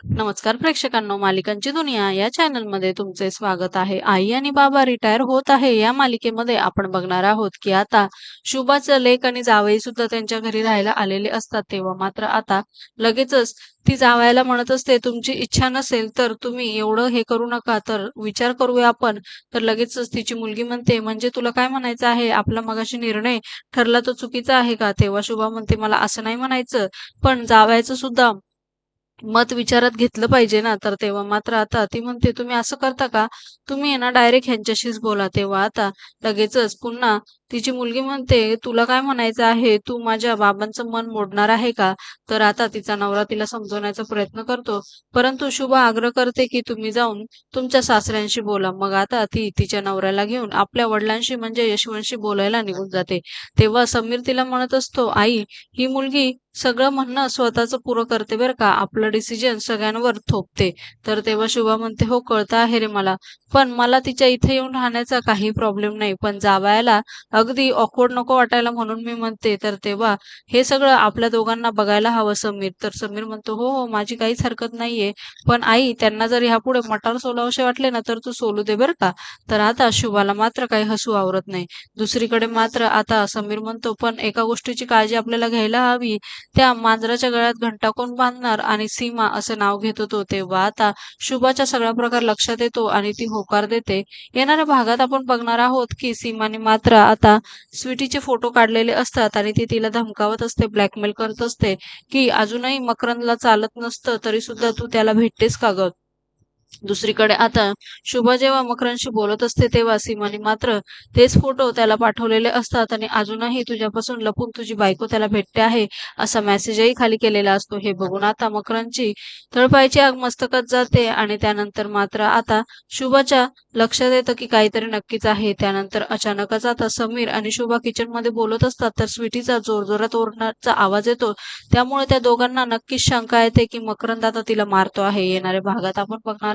नमस्कार प्रेक्षकांनो मालिकांची दुनिया या चॅनलमध्ये तुमचे स्वागत आहे. आई आणि बाबा रिटायर होत आहे या मालिकेमध्ये आपण बघणार आहोत की आता शुभाचं लेख आणि जावई सुद्धा त्यांच्या घरी राहायला आलेले असतात. तेव्हा मात्र आता लगेचच ती जावयाला म्हणत असते तुमची इच्छा नसेल तर तुम्ही एवढं हे करू नका तर विचार करूया आपण. तर लगेचच तिची मुलगी म्हणते म्हणजे तुला काय म्हणायचं आहे? आपला मगाशी निर्णय ठरला तो चुकीचा आहे का? तेव्हा शुभा म्हणते मला असं नाही म्हणायचं पण जावयाचं सुद्धा मत विचारात घेतलं पाहिजे ना. तर तेव्हा मात्र आता ती म्हणते तुम्ही असं करता का? तुम्ही ना डायरेक्ट ह्यांच्याशीच बोला तेव्हा. आता लगेचच पुन्हा तिची मुलगी म्हणते तुला काय म्हणायचं आहे? तू माझ्या बाबांचं मन मोडणार आहे का? तर आता तिचा नवरा तिला समजवण्याचा प्रयत्न करतो. परंतु शुभा आग्रह करते की तुम्ही जाऊन तुमच्या सासऱ्यांशी बोला. मग आता ती तिच्या नवऱ्याला घेऊन आपल्या वडिलांशी म्हणजे यशवंतशी बोलायला निघून जाते. तेव्हा समीर तिला म्हणत असतो आई ही मुलगी सगळं म्हणणं स्वतःच पुरं करते बरं का. आपलं डिसिजन सगळ्यांवर थोपते. तर तेव्हा शुभा म्हणते हो कळतं आहे रे मला. पण मला तिच्या इथे येऊन राहण्याचा काही प्रॉब्लेम नाही. पण जावयाला अगदी ऑकवर्ड नको वाटायला म्हणून मी म्हणते तर तेव्हा हे सगळं आपल्या दोघांना बघायला हवं समीर. तर समीर म्हणतो हो हो माझी काहीच हरकत नाहीये. पण आई त्यांना जर ह्यापुढे मटार सोलावशे वाटले ना तर तू सोलू दे बरं का? तर आता शुभाला मात्र काही हसू आवरत नाही. दुसरीकडे मात्र आता समीर म्हणतो पण एका गोष्टीची काळजी आपल्याला घ्यायला हवी. त्या मांजराच्या गळ्यात घंटा कोण बांधणार आणि सीमा असं नाव घेत होतो तेव्हा आता शुभाचा सगळा प्रकार लक्षात येतो आणि ती हो होकार देते. येणाऱ्या भागात आपण बघणार आहोत की सीमाने मात्र आता स्वीटीचे फोटो काढलेले असतात आणि ती तिला धमकावत असते ब्लॅकमेल करत असते की अजूनही मकरंदला चालत नसतं तरी सुद्धा तू त्याला भेटतेस का ग? दुसरीकडे आता शुभा जेव्हा मकरांशी बोलत असते तेव्हा सीमाने मात्र तेच फोटो त्याला पाठवलेले असतात आणि अजूनही तुझ्यापासून लपून तुझी बायको त्याला भेटते आहे असा मेसेजही खाली केलेला असतो. हे बघून आता मकरांची तळपायची आग मस्तकात जाते आणि त्यानंतर मात्र आता शुभाच्या लक्षात येतं की काहीतरी नक्कीच आहे. त्यानंतर अचानकच आता समीर आणि शुभा किचनमध्ये बोलत असतात तर स्वीटीचा जोरजोरात ओरण्याचा आवाज येतो. त्यामुळे त्या दोघांना नक्कीच शंका येते की मकरंद आता तिला मारतो आहे. येणाऱ्या भागात आपण बघणार